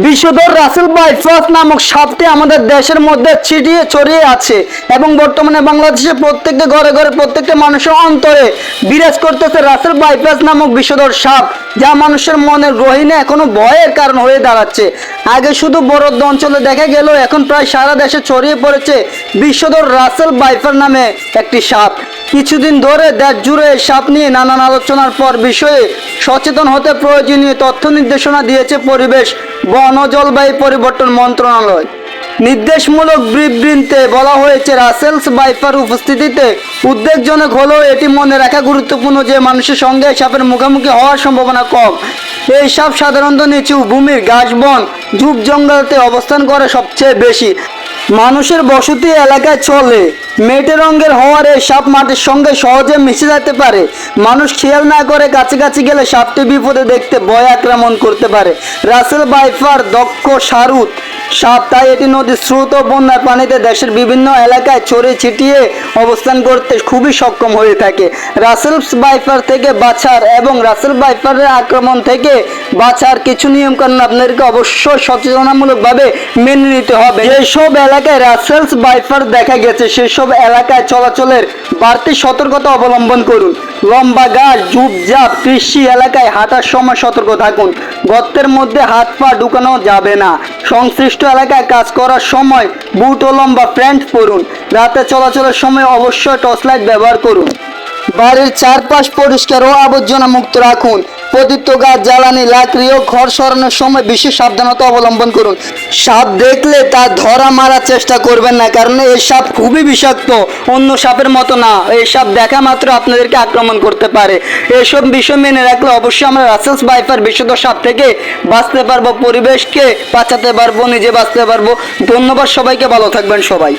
বিষধর রাসেল বাইফাস নামক সাপটি আমাদের দেশের মধ্যে ছিটিয়ে ছড়িয়ে আছে এবং বর্তমানে বাংলাদেশের প্রত্যেকটা ঘরে ঘরে প্রত্যেকটা মানুষের অন্তরে বিরাজ করতেছে রাসেল বাইপাস নামক বিষধর সাপ, যা মানুষের মনের গ্রহিণে এখনও ভয়ের কারণ হয়ে দাঁড়াচ্ছে। আগে শুধু বরদ অঞ্চলে দেখা গেল এখন প্রায় সারা দেশে ছড়িয়ে পড়েছে বিষধর রাসেল বাইফার নামে একটি সাপ। কিছুদিন ধরে দেশ জুড়ে সাপ নিয়ে নানান আলোচনার পর বিষয়ে সচেতন হতে প্রয়োজনীয় তথ্য নির্দেশনা দিয়েছে পরিবেশ, বন ও জলবায়ু পরিবর্তন মন্ত্রণালয়। নির্দেশমূলক বিবৃতিতে বলা হয়েছে, রাসেলস বাইফার উপস্থিতিতে উদ্বেগজনক হলেও এটি মনে রাখা গুরুত্বপূর্ণ যে মানুষের সঙ্গে সাপের মুখোমুখি হওয়ার সম্ভাবনা কম। এই সাপ সাধারণত নিচু ভূমির ঘাস, বন, ঝুপ জঙ্গলতে অবস্থান করে সবচেয়ে বেশি। মানুষের বসতি এলাকায় চলে। মেটে রঙের হওয়ার এই সাপ মাটির সঙ্গে সহজে মিশে যেতে পারে। মানুষ খেয়াল না করে কাছাকাছি গেলে সাপটি বিপদে দেখতে ভয় আক্রমণ করতে পারে। রাসেল বাইফার দক্ষ সারুত সাপ তাই এটি নদীর স্রোত বন্যার পানিতে দেশের বিভিন্ন এলাকায় ছড়িয়ে ছিটিয়ে অবস্থান করতে খুবই সক্ষম হয়ে থাকে। রাসেল বাইফার থেকে বাছার এবং রাসেল বাইফারের আক্রমণ থেকে বাছার কিছু নিয়মকানুন আপনাদেরকে অবশ্যই সচেতনামূলকভাবে মেনে নিতে হবে। যেসব এলাকায় রাসেলস বাইফার দেখা গেছে, সেসব এলাকায় চলাচলের বাড়তি সতর্কতা অবলম্বন করুন। লম্বা গাছ ঝুপঝাপ কৃষি এলাকায় হাঁটার সময় সতর্ক থাকুন। গর্তের মধ্যে হাত পা ঢুকানো যাবে না। সংশ্লিষ্ট এলাকায় কাজ করার সময় বুট ও লম্বা প্যান্ট পরুন। রাতে চলাচলের সময় অবশ্যই টর্চ লাইট ব্যবহার করুন। বাড়ির চারপাশ পরিষ্কার ও আবর্জনা মুক্ত রাখুন। পতিত গাছ, জ্বালানি, লাকড়ি ও ঘর সরানোর সময় বিশেষ সাবধানতা অবলম্বন করুন। সাপ দেখলে তা ধরা মারার চেষ্টা করবেন না, কারণ এই সাপ খুবই বিষাক্ত, অন্য সাপের মতো না। এই সাপ দেখা মাত্র আপনাদেরকে আক্রমণ করতে পারে। এসব বিষয় মেনে রাখলে অবশ্যই আমরা রাসেলস বাইফার বিশুদ্ধ সাপ থেকে বাঁচতে পারব, পরিবেশকে বাঁচাতে পারব, নিজে বাঁচতে পারব। ধন্যবাদ সবাইকে, ভালো থাকবেন সবাই।